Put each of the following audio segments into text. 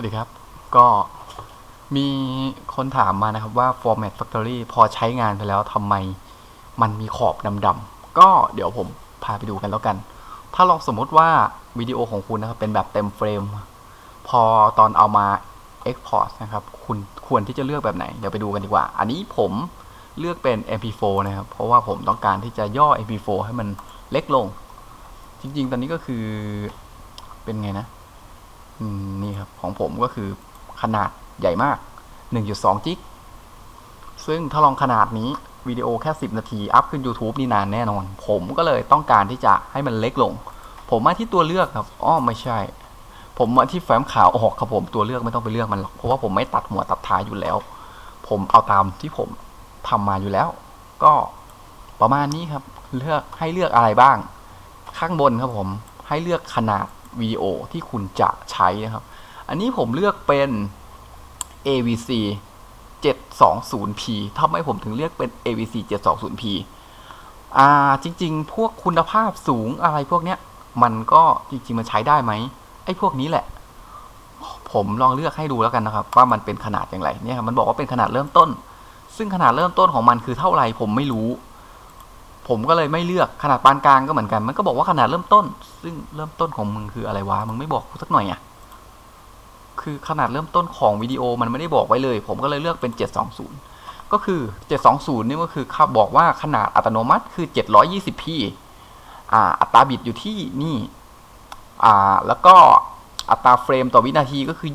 วัสดีครับ ก็มีคนถามมานะครับว่า Format Factory พอใช้งานไปแล้วทำไมมันมีขอบดำๆ ก็เดี๋ยวผมพาไปดูกันแล้วกัน ถ้าลองสมมติว่าวิดีโอของคุณนะครับเป็นแบบเต็มเฟรม พอตอนเอามา Export นะครับ คุณควรที่จะเลือกแบบไหน เดี๋ยวไปดูกันดีกว่า อันนี้ผมเลือกเป็น MP4 นะครับ เพราะว่าผมต้องการที่จะย่อ MP4 ให้มันเล็กลง จริง ๆ ตอนนี้ก็คือเป็นไงนะ นี่ครับ ของผมก็คือขนาดใหญ่มาก 1.2 จิก ซึ่งถ้าลองขนาดนี้วิดีโอแค่ 10 นาที อัพขึ้น YouTube นี่นานแน่นอน ผมก็เลยต้องการที่จะให้มันเล็กลง ผมมาที่ตัวเลือกครับอ้อไม่ใช่ ผมมาที่แฟ้มขาวออกครับผมตัวเลือกไม่ต้องไปเลือกมันหรอก เพราะว่าผมไม่ตัดหัวตัดท้ายอยู่แล้ว ผมเอาตามที่ผมทำมาอยู่แล้ว ก็ประมาณนี้ครับ เลือกให้เลือกอะไรบ้าง ข้างบนครับผม ให้เลือกขนาด วิดีโอที่คุณจะใช้นะครับ อันนี้ผมเลือกเป็น AVC 720p ทำไมผมถึงเลือกเป็น AVC 720p อ่าจริง ๆ พวกคุณภาพสูงอะไรพวกเนี้ย มันก็จริง ๆ มันใช้ได้ไหมไอ้พวกนี้แหละ ผมลองเลือกให้ดูแล้วกันนะครับ ว่ามันเป็นขนาดอย่างไรเนี่ยมันบอกว่าเป็นขนาดเริ่มต้น ซึ่งขนาดเริ่มต้นของมันคือเท่าไหร่ผมไม่รู้ ผมก็เลยไม่เลือกขนาดปานกลางก็เหมือนกัน มันก็บอกว่าขนาดเริ่มต้น ซึ่งเริ่มต้นของมึงคืออะไรวะมึงไม่บอกกูสักหน่อยอะคือขนาดเริ่มต้นของวิดีโอมันไม่ได้บอกไว้เลย ผมก็เลยเลือกเป็น 720 ก็คือ 720 นี่ก็คือค่าบอกว่าขนาดอัตโนมัติคือ 720p อ่าอัตราบิตอยู่ที่นี่อ่าแล้วก็อัตราเฟรมต่อวินาทีก็คือ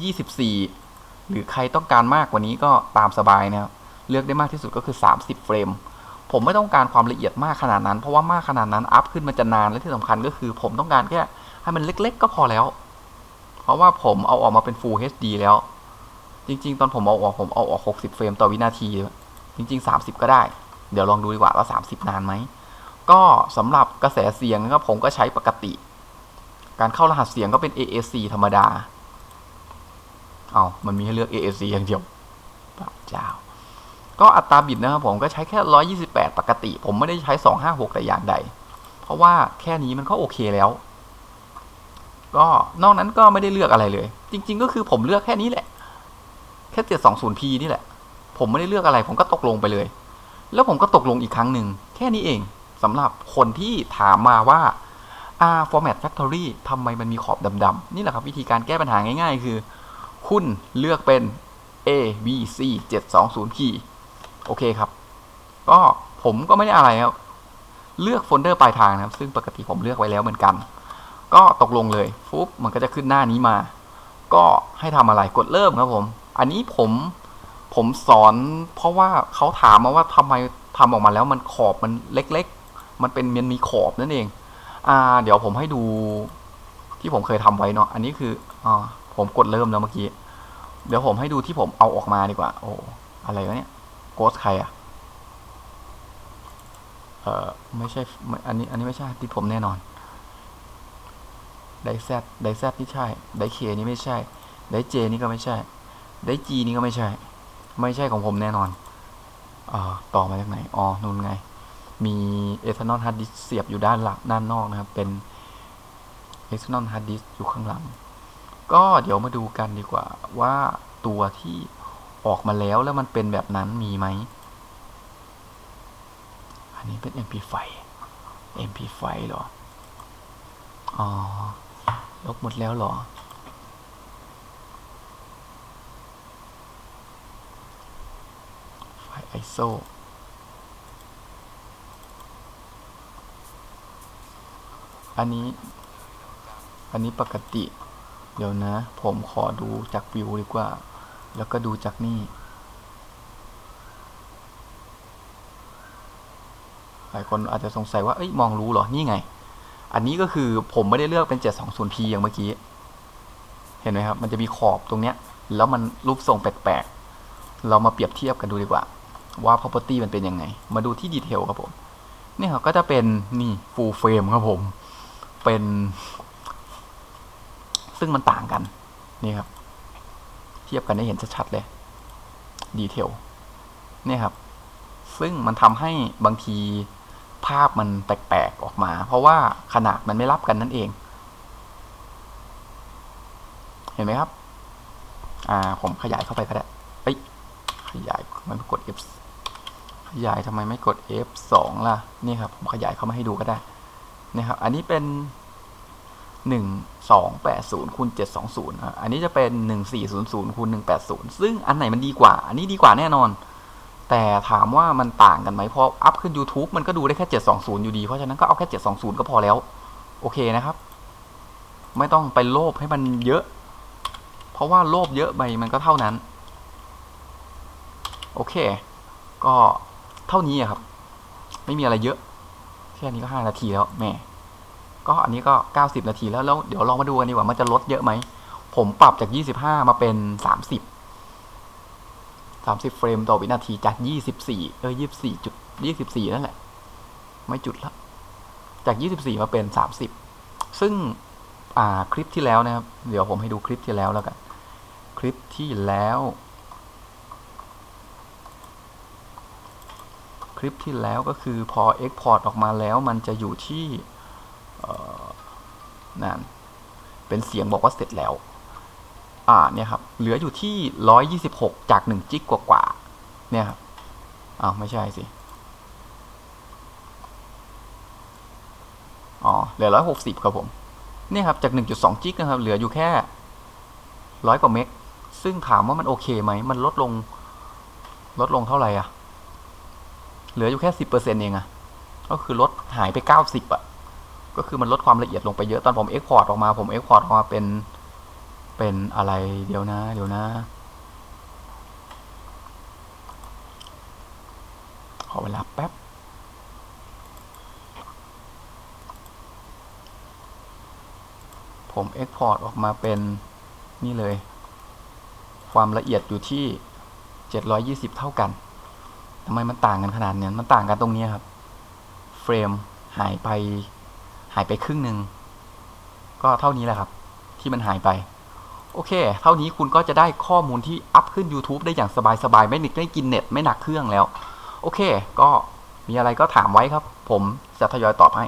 24 หรือใครต้องการมากกว่านี้ก็ตามสบายนะครับเลือกได้มากที่สุดก็คือ 30 เฟรม ผมไม่ต้องการความละเอียดมากขนาดนั้น เพราะว่ามากขนาดนั้นอัพขึ้นมันจะนานและที่สำคัญก็คือ ผมต้องการแค่ให้มันเล็ก ๆ ก็พอแล้ว เพราะว่าผมเอาออกมาเป็น Full HD แล้ว จริง ๆ ตอนผมเอาออกผมเอาออก 60 เฟรมต่อวินาที จริง ๆ 30 ก็ได้ เดี๋ยวลองดูดีกว่าว่า 30 นานไหม ก็สำหรับกระแสเสียงนะครับผมก็ใช้ปกติ การเข้ารหัสเสียงก็เป็น AAC ธรรมดา เอามันมีให้เลือก AAC อย่างเดียวพระเจ้า ก็อัตราบิตนะครับผมก็ใช้แค่ 128 ปกติ ผมไม่ได้ใช้ 256 แต่อย่างใด เพราะว่าแค่นี้มันก็โอเคแล้ว ก็นอกนั้นก็ไม่ได้เลือกอะไรเลย จริง ๆ ก็คือผมเลือกแค่นี้แหละ แค่ 720p นี่แหละ ผมไม่ได้เลือกอะไร ผมก็ตกลงไปเลย แล้วผมก็ตกลงอีกครั้งหนึ่ง แค่นี้เองสำหรับคนที่ถามมาว่าอ่า format factory ทำไมมันมีขอบดำๆนี่แหละครับ วิธีการแก้ปัญหาง่าย ๆ คือ คุณเลือกเป็น A B C 720p โอเคครับ ก็ผมก็ไม่ได้อะไรครับ เลือกโฟลเดอร์ปลายทางนะครับ ซึ่งปกติผมเลือกไว้แล้วเหมือนกัน ก็ตกลงเลยฟุ๊บมันก็จะขึ้นหน้านี้มา ก็ให้ทำอะไรกดเริ่มครับผม อันนี้ผมผมสอนเพราะว่าเขาถามมาว่าทำไมทำออกมาแล้วมันขอบมันเล็ก ๆ มันเป็นมันมีขอบนั่นเอง อ่า เดี๋ยวผมให้ดูที่ผมเคยทำไว้เนาะ อันนี้คืออ่าผมกดเริ่มแล้วเมื่อกี้ เดี๋ยวผมให้ดูที่ผมเอาออกมาดีกว่า โอ้ อะไรวะเนี่ย โกสใครอะเออไม่ใช่ อันนี้ อันนี้ไม่ใช่ที่ผมแน่นอน ไดแซดไดแซดนี่ใช่ ไดเคนี่ไม่ใช่ ไดเจนี่ก็ไม่ใช่ ไดจีนี่ก็ไม่ใช่ ไม่ใช่ของผมแน่นอนอ่าต่อมาจากไหน อ๋อ นู่นไง มีเอทานอลฮาร์ดดิสเสียบอยู่ด้านหลังด้านนอกนะครับ เป็นเอทานอลฮาร์ดดิสอยู่ข้างหลัง ก็เดี๋ยวมาดูกันดีกว่าว่าตัวที่ ออกมาแล้วแล้วมันเป็นแบบนั้นมีไหม อันนี้เป็น MP5 MP5 เหรอ อ๋อ ลบหมดแล้วหรอ ไฟล์ ISO อันนี้ อันนี้ปกติ เดี๋ยวนะ ผมขอดูจากวิวดีกว่า แล้วก็ดูจากนี่ หลายคนอาจจะสงสัยว่า เอ้ย มองรู้เหรอ นี่ไง อันนี้ก็คือผมไม่ได้เลือกเป็น 720p อย่างเมื่อกี้ เห็นไหมครับ มันจะมีขอบตรงเนี้ย แล้วมันรูปทรงแปลกๆ เรามาเปรียบเทียบกันดูดีกว่า ว่า property มันเป็นยังไง มาดูที่ดีเทลครับผมนี่ครับก็จะเป็นนี่ full frame ครับผม เป็น ซึ่งมันต่างกัน นี่ครับ เทียบกันได้เห็นชัดๆเลยดีเทลนี่ครับ ซึ่งมันทำให้บางทีภาพมันแปลกๆออกมา เพราะว่าขนาดมันไม่รับกันนั่นเอง เห็นไหมครับ อ่าผมขยายเข้าไปก็ได้เอ้ยขยายทำไมไม่กด F ขยายทำไมไม่กด F2 ล่ะ นี่ครับ ผมขยายเข้ามาให้ดูก็ได้นี่ครับ อันนี้เป็น 1280คูณ720อะอันนี้จะเป็น 1400คูณ180 ซึ่งอันไหนมันดีกว่า อันนี้ดีกว่าแน่นอน แต่ถามว่ามันต่างกันไหมเพราะอัพขึ้น YouTube มันก็ดูได้แค่ 720 อยู่ดี เพราะฉะนั้นก็เอาแค่ 720 ก็พอแล้ว โอเคนะครับ ไม่ต้องไปโลภให้มันเยอะ เพราะว่าโลภเยอะไปมันก็เท่านั้น โอเค ก็เท่านี้ครับ ไม่มีอะไรเยอะ แค่นี้ก็ 5 นาทีแล้วแม่ ก็อันนี้ก็ 90 นาทีแล้วแล้วเดี๋ยวลองมาดูกันดีกว่ามันจะลดเยอะไหม ผมปรับจาก 25 มาเป็น 30 30 เฟรมต่อวินาทีจาก 24 เออ 24จุด24 นั่นแหละ ไม่จุดละ จาก 24 มาเป็น 30 ซึ่งอ่าคลิปที่แล้วนะครับ เดี๋ยวผมให้ดูคลิปที่แล้วแล้วกัน คลิปที่แล้ว คลิปที่แล้วก็คือพอ Export ออกมาแล้วมันจะอยู่ที่ นั่นเป็นเสียงบอกว่าเสร็จแล้ว อ่าเนี่ยครับ เหลืออยู่ที่126จาก1จิกกว่าๆเนี่ยครับอ้าวไม่ใช่สิอ๋อเหลือ160ครับผมเนี่ยครับจาก 1.2 จิกนะครับ เหลืออยู่แค่ร้อยกว่าเมก ซึ่งถามว่ามันโอเคไหม มันลดลง ลดลงเท่าไหร่อะ เหลืออยู่แค่ 10%เองอะก็คือลดหายไป 90อะ ก็คือมันลดความละเอียดลงไปเยอะตอนผมเอ็กพอร์ตออกมาผมเอ็กพอร์ตออกมาเป็นเป็นอะไรเดี๋ยวนะ เดี๋ยวนะ ขอเวลาแป๊บผมเอ็กพอร์ตออกมาเป็นนี่เลย ความละเอียดอยู่ที่ 720 เท่ากันทำไมมันต่างกันขนาดนี้มันต่างกันตรงนี้ครับ เฟรมหายไป หายไปครึ่งหนึ่งก็เท่านี้แหละครับ ที่มันหายไป โอเค เท่านี้คุณก็จะได้ข้อมูลที่อัพขึ้น YouTube ได้อย่างสบายๆไม่หนึกไม่กินเน็ตไม่หนักเครื่องแล้ว โอเค ก็มีอะไรก็ถามไว้ครับ ผมจะทยอยตอบให้